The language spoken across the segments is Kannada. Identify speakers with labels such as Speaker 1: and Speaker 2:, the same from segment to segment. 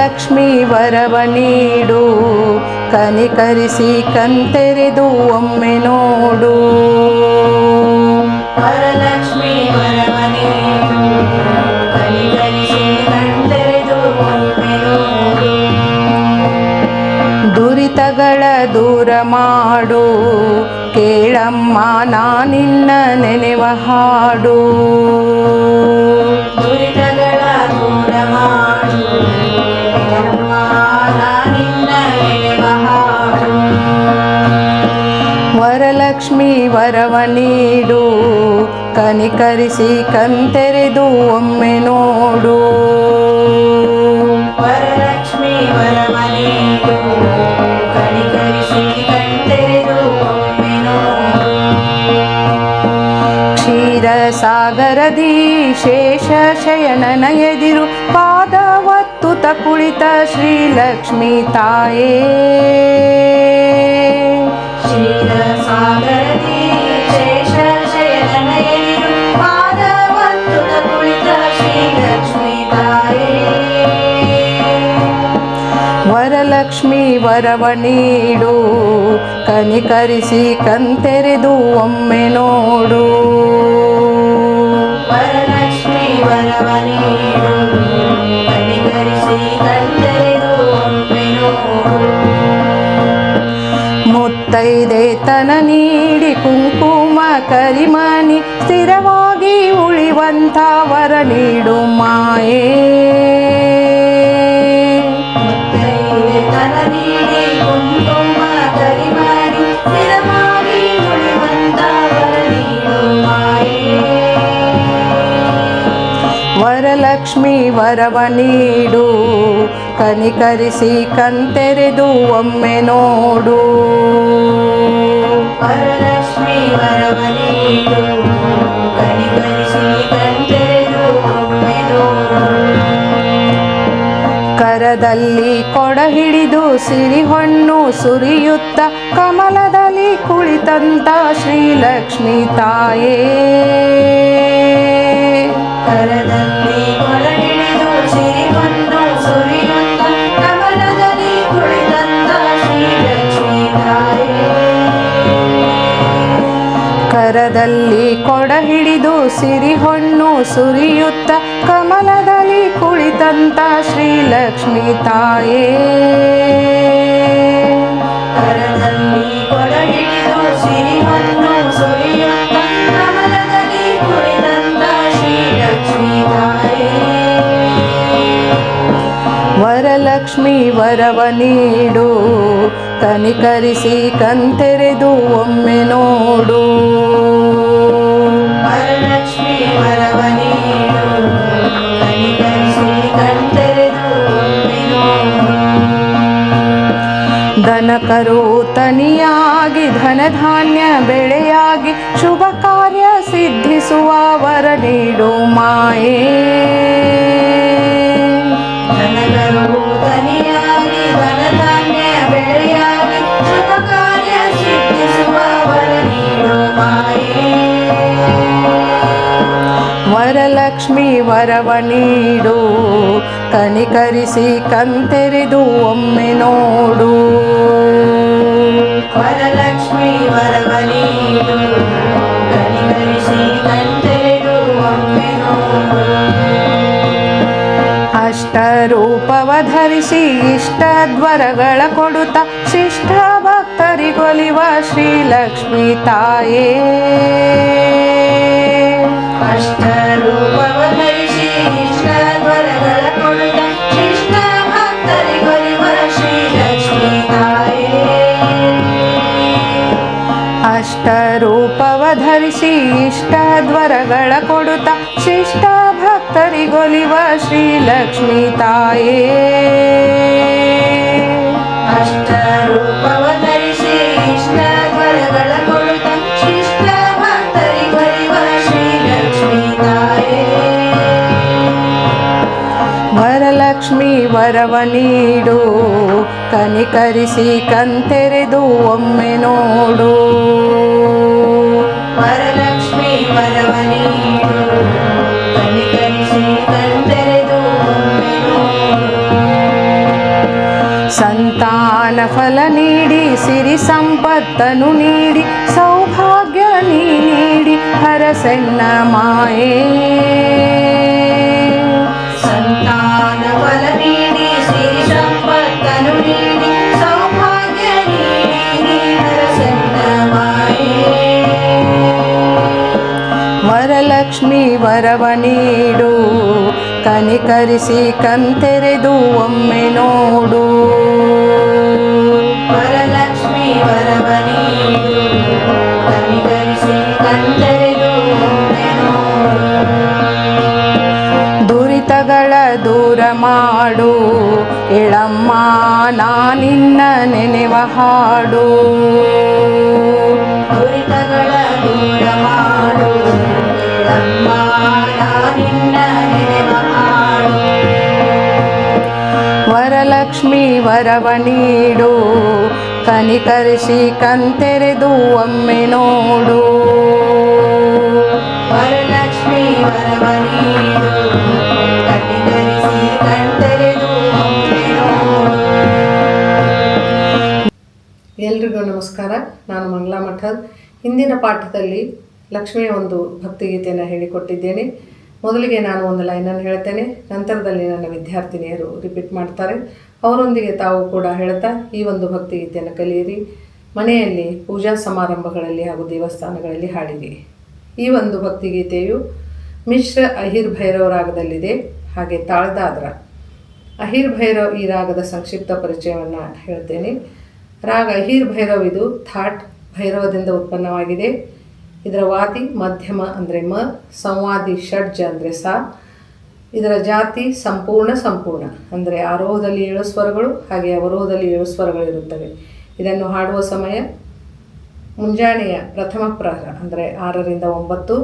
Speaker 1: ವರಲಕ್ಷ್ಮಿ ವರವ ನೀಡು ಕನಿಕರಿಸಿ ಕಂತೆರೆದು ಒಮ್ಮೆ ನೋಡು.
Speaker 2: ವರಲಕ್ಷ್ಮಿ ವರವ ನೀಡು ಕನಿಕರಿಸಿ ಕಣ್ತೆರೆದು ಒಮ್ಮೆ ನೋಡು.
Speaker 1: ದುರಿತಗಳ ದೂರ ಮಾಡು ಕೇಳಮ್ಮ ನಾನಿನ್ನ ನೆನೆವ ಹಾಡು. ವರವ ನೀಡು ಕನಿಕರಿಸಿ ಕಂತೆರೆದು ಒಮ್ಮೆ ನೋಡು.
Speaker 2: ವರಲಕ್ಷ್ಮಿ ವರವ ನೀಡು ಕನಿಕರಿಸಿ ಕಣ್ತೆರೆದು ಒಮ್ಮೆ ನೋಡು.
Speaker 1: ಕ್ಷೀರ ಸಾಗರದಿ ಶೇಷ ಶಯನನ ಎದಿರು ಪಾದ ಒತ್ತುತ ಕುಳಿತ ಶ್ರೀಲಕ್ಷ್ಮಿ ತಾಯೇ. ವರಲಕ್ಷ್ಮಿ ವರವ ನೀಡು ಕನಿಕರಿಸಿ ಕಂತೆರೆದು ಒಮ್ಮೆ ನೋಡು.
Speaker 2: ವರಲಕ್ಷ್ಮೀ ವರವ ನೀಡು ಕನಿಕರಿಸಿ ಕಂತೆರೆದು ಒಮ್ಮೆ ನೋಡು.
Speaker 1: ಮುತ್ತೈದೆ ತನ ನೀಡಿ ಕುಂಕುಮ ಕರಿಮಣಿ ಸ್ಥಿರವಾಗಿ ಉಳಿವಂಥ ವರ ನೀಡು ಮಾಯೇ. ವರಲಕ್ಷ್ಮಿ ವರವ ನೀಡು ಕನಿಕರಿಸಿ ಕಂತೆರೆದು ಒಮ್ಮೆ ನೋಡು.
Speaker 2: ವರಲಕ್ಷ್ಮಿ ವರವ ನೀಡು ಕನಿಕರಿಸಿ ಕಣ್ತೆರೆದು ಒಮ್ಮೆ ನೋಡು.
Speaker 1: ಕರದಲ್ಲಿ ಕೊಡ ಹಿಡಿದು ಸಿರಿಹೊಣ್ಣು ಸುರಿಯುತ್ತ ಕಮಲದಲ್ಲಿ ಕುಳಿತಂತ ಶ್ರೀಲಕ್ಷ್ಮಿ ತಾಯೇ.
Speaker 2: ಕರದಲ್ಲಿ ಶ್ರೀಲಕ್ಷ್ಮೀ ತಾಯೇ
Speaker 1: ಕರದಲ್ಲಿ ಕೊಡ ಹಿಡಿದು ಸಿರಿಹೊಣ್ಣು ಸುರಿಯುತ್ತ ಕಮಲದಲ್ಲಿ ಕುಳಿತಂತ ಶ್ರೀಲಕ್ಷ್ಮಿ ತಾಯೇ
Speaker 2: ಕರದಲ್ಲಿ ಕೊಡ ಹಿಡಿದು ಸಿರಿಗೊಂಡು
Speaker 1: ವರಲಕ್ಷ್ಮಿ ವರವ ನೀಡು ತನಿಕರಿಸಿ ಕಂತೆರೆದು ಒಮ್ಮೆ ನೋಡು.
Speaker 2: ವರಲಕ್ಷ್ಮಿ ವರವ ನೀಡು ಕನಿಕರಿಸಿ ಕಣ್ತೆರೆದು ಒಮ್ಮೆ ನೋಡು.
Speaker 1: ದನ ಕರು ತನಿಯಾಗಿ
Speaker 2: ಧನಧಾನ್ಯ ಬೆಳೆಯಾಗಿ ಶುಭ ಕಾರ್ಯ ಸಿದ್ಧಿಸುವ ವರ ನೀಡು ಮಾಯೇ.
Speaker 1: ವರಲಕ್ಷ್ಮಿ ವರವ ನೀಡು, ಕನಿಕರಿಸಿ ಕಂತೆರೆದು ಒಮ್ಮೆ ನೋಡು.
Speaker 2: ವರಲಕ್ಷ್ಮಿ ವರವ ನೀಡು, ಕನಿಕರಿಸಿ
Speaker 1: ಕಂತೆರೆದು ದ್ವರಗಳ ಕೊಡುತ್ತ ಶಿಷ್ಟ ಭಕ್ತರಿಗೊಲಿವ ಶ್ರೀಲಕ್ಷ್ಮಿ ತಾಯೇ.
Speaker 2: ಅಷ್ಟರೂಪವ ಧರಿಸಿ ಇಷ್ಟ ದ್ವರಗಳ ಕೊಡುತ್ತ ಶಿಷ್ಟ ಭಕ್ತರಿಗೊಲಿವ ಶ್ರೀಲಕ್ಷ್ಮೀ ತಾಯೇ
Speaker 1: ವರವ ನೀಡು ಕನಿಕರಿಸಿ ಕಂತೆರೆದು ಒಮ್ಮೆ ನೋಡು.
Speaker 2: ವರಲಕ್ಷ್ಮಿ ವರವ ನೀಡು ಕನಿಕರಿಸಿ ಕಣ್ತೆರೆದು ಒಮ್ಮೆ ನೋಡು.
Speaker 1: ಫಲ ನೀಡಿ ಸಿರಿ ಸಂಪತ್ತನು ನೀಡಿ ಸೌಭಾಗ್ಯ ನೀಡಿ ಹರಸೆನ್ನ ಮಾಯೇ.
Speaker 2: ಸಂತಾನ ಫಲ ನೀಡಿ
Speaker 1: ವರಲಕ್ಷ್ಮಿ ವರವ ನೀಡು ಕನಿಕರಿಸಿ ಕಂತೆರೆದು ಒಮ್ಮೆ ನೋಡು
Speaker 2: ವರಲಕ್ಷ್ಮಿ ವರವ ನೀಡು ಕನಿಕರಿಸಿ ಕಂತೆರೆದು.
Speaker 1: ದುರಿತಗಳ ದೂರ ಮಾಡು ಇಳಮ್ಮ ನಾನಿನ್ನ ನೆನೆವ ಹಾಡು
Speaker 2: ದುರಿತಗಳ
Speaker 1: ವರಲಕ್ಷ್ಮಿ ವರವ ನೀಡು ಕನಿಕರಿಸಿ ಕಣ್ತೆರೆದು ಒಮ್ಮೆ ನೋಡು
Speaker 2: ವರಲಕ್ಷ್ಮಿ ವರವ ನೀಡು ಕನಿಕರಿಸಿ ಕಣ್ತೆರೆದು ಒಮ್ಮೆ ನೋಡು.
Speaker 3: ಎಲ್ರಿಗೂ ನಮಸ್ಕಾರ. ನಾನು ಮಂಗಳಾ ಮಠದ್. ಹಿಂದಿನ ಪಾಠದಲ್ಲಿ ಲಕ್ಷ್ಮಿಯ ಒಂದು ಭಕ್ತಿಗೀತೆಯನ್ನು ಹೇಳಿಕೊಟ್ಟಿದ್ದೇನೆ. ಮೊದಲಿಗೆ ನಾನು ಒಂದು ಲೈನನ್ನು ಹೇಳ್ತೇನೆ. ನಂತರದಲ್ಲಿ ನನ್ನ ವಿದ್ಯಾರ್ಥಿನಿಯರು ರಿಪೀಟ್ ಮಾಡ್ತಾರೆ. ಅವರೊಂದಿಗೆ ತಾವು ಕೂಡ ಹೇಳ್ತಾ ಈ ಒಂದು ಭಕ್ತಿಗೀತೆಯನ್ನು ಕಲಿಯಿರಿ. ಮನೆಯಲ್ಲಿ ಪೂಜಾ ಸಮಾರಂಭಗಳಲ್ಲಿ ಹಾಗೂ ದೇವಸ್ಥಾನಗಳಲ್ಲಿ ಹಾಡಿರಿ. ಈ ಒಂದು ಭಕ್ತಿಗೀತೆಯು ಮಿಶ್ರ ಅಹಿರ್ ಭೈರವ ರಾಗದಲ್ಲಿದೆ. ಹಾಗೆ ತಾಳ್ದಾದ್ರ ಅಹಿರ್ ಭೈರವ್ ಈ ರಾಗದ ಸಂಕ್ಷಿಪ್ತ ಪರಿಚಯವನ್ನು ಹೇಳ್ತೇನೆ. ರಾಗ ಅಹಿರ್ ಭೈರವ್ ಇದು ಥಾಟ್ ಭೈರವದಿಂದ ಉತ್ಪನ್ನವಾಗಿದೆ. ಇದರ ವಾದಿ ಮಧ್ಯಮ ಅಂದರೆ ಮ, ಸಂವಾದಿ ಷಡ್ಜ ಅಂದರೆ ಸಾ. ಇದರ ಜಾತಿ ಸಂಪೂರ್ಣ ಸಂಪೂರ್ಣ. ಅಂದರೆ ಆರೋಹದಲ್ಲಿ ಏಳು ಸ್ವರಗಳು, ಹಾಗೆ ಅವರೋಹದಲ್ಲಿ ಏಳು ಸ್ವರಗಳು ಇರುತ್ತವೆ. ಇದನ್ನು ಹಾಡುವ ಸಮಯ ಮುಂಜಾನೆಯ ಪ್ರಥಮ ಪ್ರಹರ ಅಂದರೆ ಆರರಿಂದ ಒಂಬತ್ತು.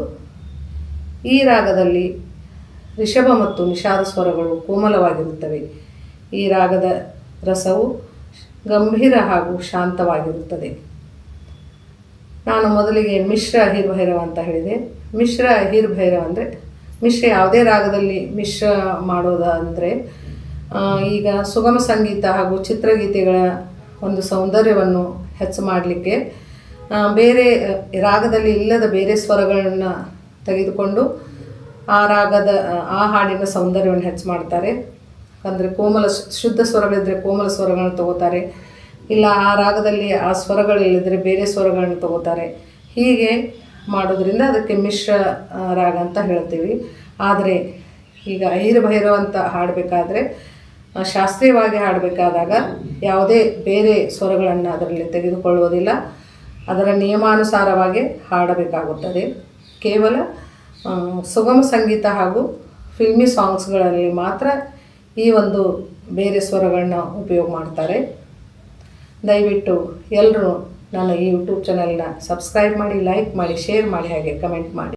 Speaker 3: ಈ ರಾಗದಲ್ಲಿ ರಿಷಭ ಮತ್ತು ನಿಷಾದ ಸ್ವರಗಳು ಕೋಮಲವಾಗಿರುತ್ತವೆ. ಈ ರಾಗದ ರಸವು ಗಂಭೀರ ಹಾಗೂ ಶಾಂತವಾಗಿರುತ್ತದೆ. ನಾನು ಮೊದಲಿಗೆ ಮಿಶ್ರ ಹೀರ್ಭೈರವ ಅಂತ ಹೇಳಿದೆ. ಮಿಶ್ರ ಹೀರ್ಭೈರವ ಅಂದರೆ ಮಿಶ್ರ ಯಾವುದೇ ರಾಗದಲ್ಲಿ ಮಿಶ್ರ ಮಾಡೋದಂದರೆ ಈಗ ಸುಗಮ ಸಂಗೀತ ಹಾಗೂ ಚಿತ್ರಗೀತೆಗಳ ಒಂದು ಸೌಂದರ್ಯವನ್ನು ಹೆಚ್ಚು ಮಾಡಲಿಕ್ಕೆ ಬೇರೆ ರಾಗದಲ್ಲಿ ಇಲ್ಲದ ಬೇರೆ ಸ್ವರಗಳನ್ನು ತೆಗೆದುಕೊಂಡು ಆ ರಾಗದ ಆ, ಹಾಡಿನ ಸೌಂದರ್ಯವನ್ನು ಹೆಚ್ಚು ಮಾಡ್ತಾರೆ. ಅಂದರೆ ಕೋಮಲ ಶುದ್ಧ ಸ್ವರಗಳಿದ್ದರೆ ಕೋಮಲ ಸ್ವರಗಳನ್ನು ತಗೋತಾರೆ. ಇಲ್ಲ, ಆ ರಾಗದಲ್ಲಿ ಆ ಸ್ವರಗಳಿಲ್ಲದ್ರೆ ಬೇರೆ ಸ್ವರಗಳನ್ನು ತಗೋತಾರೆ. ಹೀಗೆ ಮಾಡೋದ್ರಿಂದ ಅದಕ್ಕೆ ಮಿಶ್ರ ರಾಗ ಅಂತ ಹೇಳ್ತೀವಿ. ಆದರೆ ಈಗ ಐರ ಭೈರವ ಅಂತ ಹಾಡಬೇಕಾದ್ರೆ ಶಾಸ್ತ್ರೀಯವಾಗಿ ಹಾಡಬೇಕಾದಾಗ ಯಾವುದೇ ಬೇರೆ ಸ್ವರಗಳನ್ನು ಅದರಲ್ಲಿ ತೆಗೆದುಕೊಳ್ಳುವುದಿಲ್ಲ. ಅದರ ನಿಯಮಾನುಸಾರವಾಗಿ ಹಾಡಬೇಕಾಗುತ್ತದೆ. ಕೇವಲ ಸುಗಮ ಸಂಗೀತ ಹಾಗೂ ಫಿಲ್ಮಿ ಸಾಂಗ್ಸ್ಗಳಲ್ಲಿ ಮಾತ್ರ ಈ ಒಂದು ಬೇರೆ ಸ್ವರಗಳನ್ನ ಉಪಯೋಗ ಮಾಡ್ತಾರೆ. ದಯವಿಟ್ಟು ಎಲ್ಲರೂ ನನ್ನ ಈ ಯೂಟ್ಯೂಬ್ ಚಾನಲ್ನ ಸಬ್ಸ್ಕ್ರೈಬ್ ಮಾಡಿ ಲೈಕ್ ಮಾಡಿ ಶೇರ್ ಮಾಡಿ ಹಾಗೆ ಕಮೆಂಟ್ ಮಾಡಿ.